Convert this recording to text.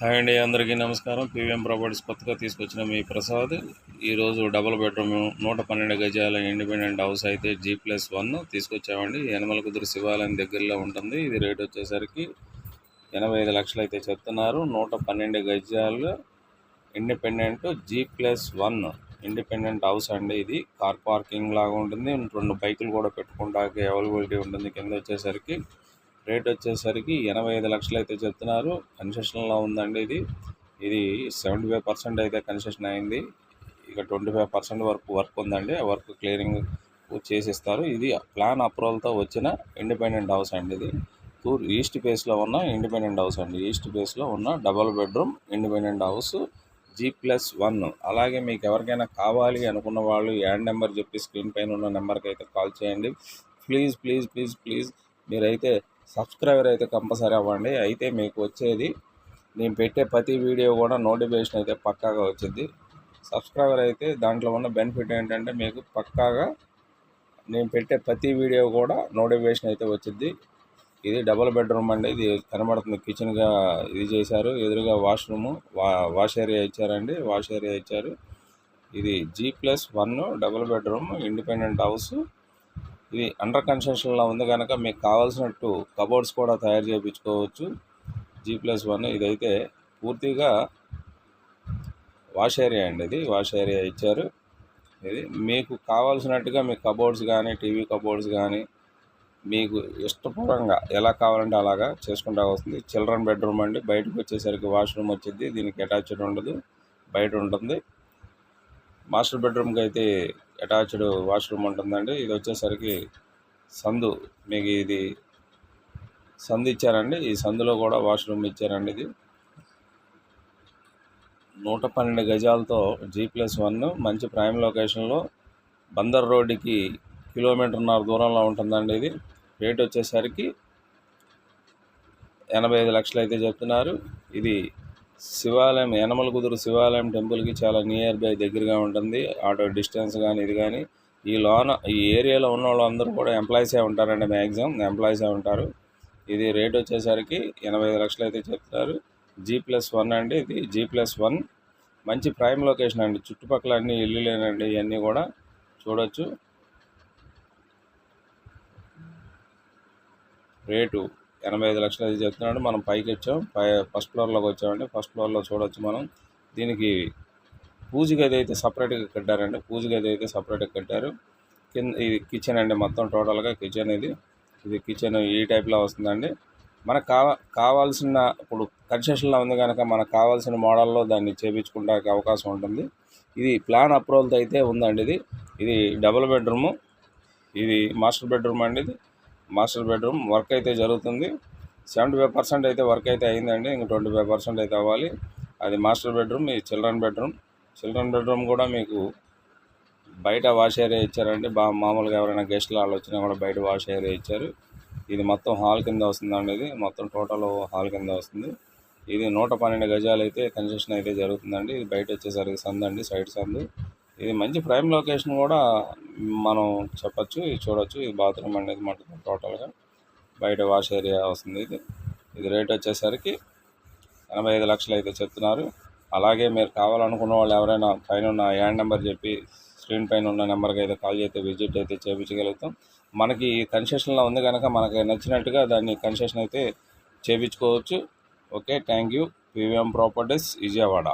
Hi అండి అందరికీ నమస్కారం. పీవీఎం ప్రాపర్టీస్ కొత్తగా తీసుకొచ్చిన మీ ప్రసాద్. ఈరోజు డబుల్ బెడ్రూమ్ నూట పన్నెండు గజాల ఇండిపెండెంట్ హౌస్ అయితే జీ ప్లస్ వన్ తీసుకొచ్చామండి. యనమల కుదురు శివాలయం దగ్గరలో ఉంటుంది. ఇది రేట్ వచ్చేసరికి ఎనభై ఐదు లక్షలు అయితే చెప్తున్నారు. నూట పన్నెండు గజాలు independent G plus one independent house అండి ఇది. కార్ పార్కింగ్ లాగా ఉంటుంది. రెండు బైకులు కూడా పెట్టుకుంటానికి అవైలబిలిటీ ఉంటుంది. కింద వచ్చేసరికి రేట్ వచ్చేసరికి ఎనభై ఐదు లక్షలు అయితే చెప్తున్నారు. కన్సెషన్లో ఉందండి ఇది. ఇది సెవెంటీ ఫైవ్ పర్సెంట్ అయితే కన్సెషన్ అయింది. ఇక ట్వంటీ ఫైవ్ పర్సెంట్ వరకు వర్క్ ఉందండి. ఆ వర్క్ క్లియరింగ్ చేసిస్తారు. ఇది ప్లాన్ అప్రూవల్తో వచ్చిన ఇండిపెండెంట్ హౌస్ అండి ఇది. తూర్ ఈస్ట్ ఫేస్లో ఉన్న ఇండిపెండెంట్ హౌస్ అండి. ఈస్ట్ ఫేస్లో ఉన్న double bedroom independent house G plus one. అలాగే మీకు ఎవరికైనా కావాలి అనుకున్న వాళ్ళు యాడ్ నెంబర్ చెప్పి స్క్రీన్ పైన ఉన్న నెంబర్కి అయితే కాల్ చేయండి. Please please please please. మీరైతే సబ్స్క్రైబర్ అయితే కంపల్సరీ అవ్వండి. అయితే మీకు వచ్చేది నేను పెట్టే ప్రతి వీడియో కూడా నోటిఫికేషన్ అయితే పక్కాగా వచ్చింది. సబ్స్క్రైబర్ అయితే దాంట్లో ఉన్న బెనిఫిట్ ఏంటంటే మీకు పక్కాగా నేను పెట్టే ప్రతి వీడియో కూడా నోటిఫికేషన్ అయితే వచ్చింది. ఇది డబుల్ బెడ్రూమ్ అండి. ఇది కనబడుతుంది. కిచెన్గా ఇది చేశారు. ఎదురుగా వాష్రూము వా వాష్ ఏరియా ఇచ్చారండి. వాష్ ఏరియా ఇచ్చారు. ఇది G plus one double bedroom independent house. ఇది అండర్ కన్స్ట్రక్షన్లో ఉంది కనుక మీకు కావాల్సినట్టు కబోర్డ్స్ కూడా తయారు చేయించుకోవచ్చు. జీ ప్లస్ వన్ ఇదైతే పూర్తిగా వాష్ ఏరియా అండి ఇది. వాష్ ఏరియా ఇచ్చారు. ఇది మీకు కావాల్సినట్టుగా మీ కబోర్డ్స్ కానీ టీవీ కబోర్డ్స్ కానీ మీకు ఇష్టపూర్వంగా ఎలా కావాలంటే అలాగా చేసుకుంటా వస్తుంది. చిల్డ్రన్ బెడ్రూమ్ అండి. బయటకు వచ్చేసరికి వాష్రూమ్ వచ్చింది దీనికి అటాచ్డ్ ఉండదు. బయట ఉంటుంది. మాస్టర్ బెడ్రూమ్కి అయితే అటాచ్డ్ వాష్రూమ్ ఉంటుందండి. ఇది వచ్చేసరికి సందు. మీకు ఇది సందు ఇచ్చారండి. ఈ సందులో కూడా వాష్రూమ్ ఇచ్చారండి ఇది. నూట పన్నెండు గజాలతో జీ ప్లస్ వన్ మంచి ప్రైమ్ లొకేషన్లో బందర్ రోడ్డుకి కిలోమీటర్న్నర దూరంలో ఉంటుందండి ఇది. రేట్ వచ్చేసరికి ఎనభై ఐదు లక్షలు అయితే చెప్తున్నారు. ఇది శివాలయం యనమల కుదురు శివాలయం టెంపుల్కి చాలా నియర్ బై దగ్గరగా ఉంటుంది. ఆటో డిస్టెన్స్ కానీ ఇది కానీ ఈ లోన ఈ ఏరియాలో ఉన్న వాళ్ళందరూ కూడా ఎంప్లాయీసే ఉంటారండి మ్యాక్సిమం ఎంప్లాయీసే ఉంటారు. ఇది రేట్ వచ్చేసరికి ఎనభై ఐదు లక్షలు అయితే చెప్తారు. జీ ప్లస్ వన్ అండి ఇది. జీ ప్లస్ వన్ మంచి ప్రైమ్ లొకేషన్ అండి. చుట్టుపక్కల అన్ని ఇల్లులేనండి ఇవన్నీ కూడా. చూడొచ్చు. రేటు ఎనభై ఐదు లక్షలు అయితే చెప్తున్నాడు. మనం పైకి వచ్చాం. పై ఫస్ట్ ఫ్లోర్లోకి వచ్చామండి. ఫస్ట్ ఫ్లోర్లో చూడొచ్చు మనం. దీనికి పూజ గది అయితే సపరేట్గా కట్టారండి పూజ గది అయితే సపరేట్గా కట్టారు కింద ఇది కిచెన్ అండి మొత్తం టోటల్గా కిచెన్ ఇది. ఇది కిచెన్ ఈ టైప్లో వస్తుందండి. మనకు కావ కావాల్సిన ఇప్పుడు కన్సెషన్లో ఉంది కనుక మనకు కావాల్సిన మోడల్లో దాన్ని చేపించుకోవడానికి అవకాశం ఉంటుంది. ఇది ప్లాన్ అప్రూవల్తో అయితే ఉందండి ఇది. ఇది డబుల్ బెడ్రూము ఇది మాస్టర్ బెడ్రూమ్ అండి ఇది. మాస్టర్ బెడ్రూమ్ వర్క్ అయితే జరుగుతుంది. సెవెంటీ ఫైవ్ పర్సెంట్ అయితే వర్క్ అయితే అయిందండి. ఇంకా ట్వంటీ ఫైవ్ పర్సెంట్ అయితే అవ్వాలి. అది మాస్టర్ బెడ్రూమ్ ఇది చిల్డ్రన్ బెడ్రూమ్. చిల్డ్రన్ బెడ్రూమ్ కూడా మీకు బయట వాష్ ఏరియా ఇచ్చారండి. బా మామూలుగా ఎవరైనా గెస్ట్లు వాళ్ళు వచ్చినా కూడా బయట వాష్ ఏరియా ఇచ్చారు. ఇది మొత్తం హాల్ కింద వస్తుందండి ఇది. మొత్తం టోటల్ హాల్ కింద వస్తుంది. ఇది నూట పన్నెండు గజాలు అయితే కన్స్ట్రక్షన్ అయితే జరుగుతుందండి. ఇది బయట వచ్చేసరికి సందు అండి సైడ్ సందు. ఇది మంచి ప్రైమ్ లొకేషన్ కూడా మనం చెప్పచ్చు ఇది చూడొచ్చు. ఇది బాత్రూమ్ అనేది మటుకు టోటల్గా బయట వాష్ ఏరియా వస్తుంది ఇది. ఇది రేట్ వచ్చేసరికి ఎనభై ఐదు లక్షలు అయితే చెప్తున్నారు. అలాగే మీరు కావాలనుకున్న వాళ్ళు ఎవరైనా పైన ఉన్న యాడ్ నెంబర్ చెప్పి స్క్రీన్ పైన ఉన్న నెంబర్కి అయితే కాల్ చేస్తే విజిట్ అయితే చేయించగలుగుతాం మనకి కన్సెషన్లో ఉంది కనుక మనకి నచ్చినట్టుగా దాన్ని కన్సెషన్ అయితే చేయించుకోవచ్చు okay thank you PVM properties Vijayawada.